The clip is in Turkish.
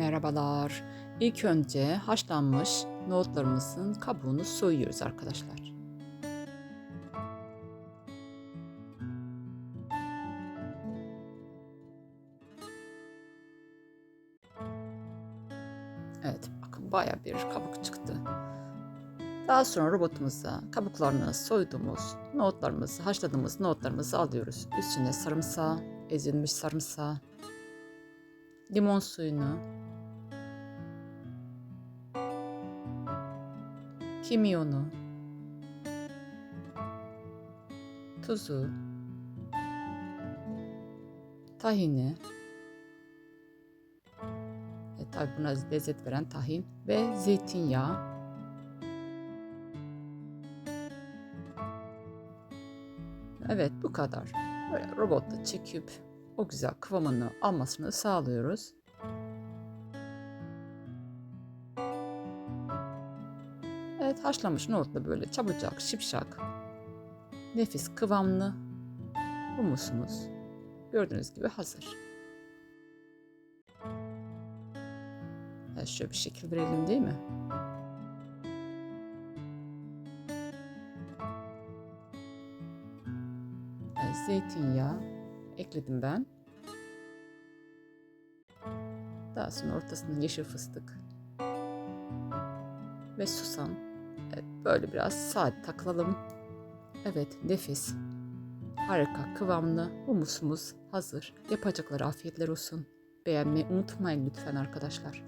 Merhabalar. İlk önce haşlanmış nohutlarımızın kabuğunu soyuyoruz arkadaşlar. Evet, bakın baya bir kabuk çıktı. Daha sonra robotumuza kabuklarını soyduğumuz nohutlarımızı, haşladığımız nohutlarımızı alıyoruz. Üstüne sarımsağı, ezilmiş sarımsağı, limon suyunu, kimyonu, tuzu, tahini, e, tabi buna lezzet veren tahin ve zeytinyağı. Evet bu kadar. Böyle robotta çekip o güzel kıvamını almasını sağlıyoruz. Evet haşlanmış nohutla böyle çabucak, şipşak, nefis kıvamlı humusumuz gördüğünüz gibi hazır. Evet, şöyle bir şekil verelim değil mi? Evet, zeytinyağı ekledim ben. Daha sonra ortasına yeşil fıstık ve susam. Evet, böyle biraz sade takılalım. Evet, nefis. Harika, kıvamlı humusumuz hazır. Yapacakları afiyetler olsun. Beğenmeyi unutmayın lütfen arkadaşlar.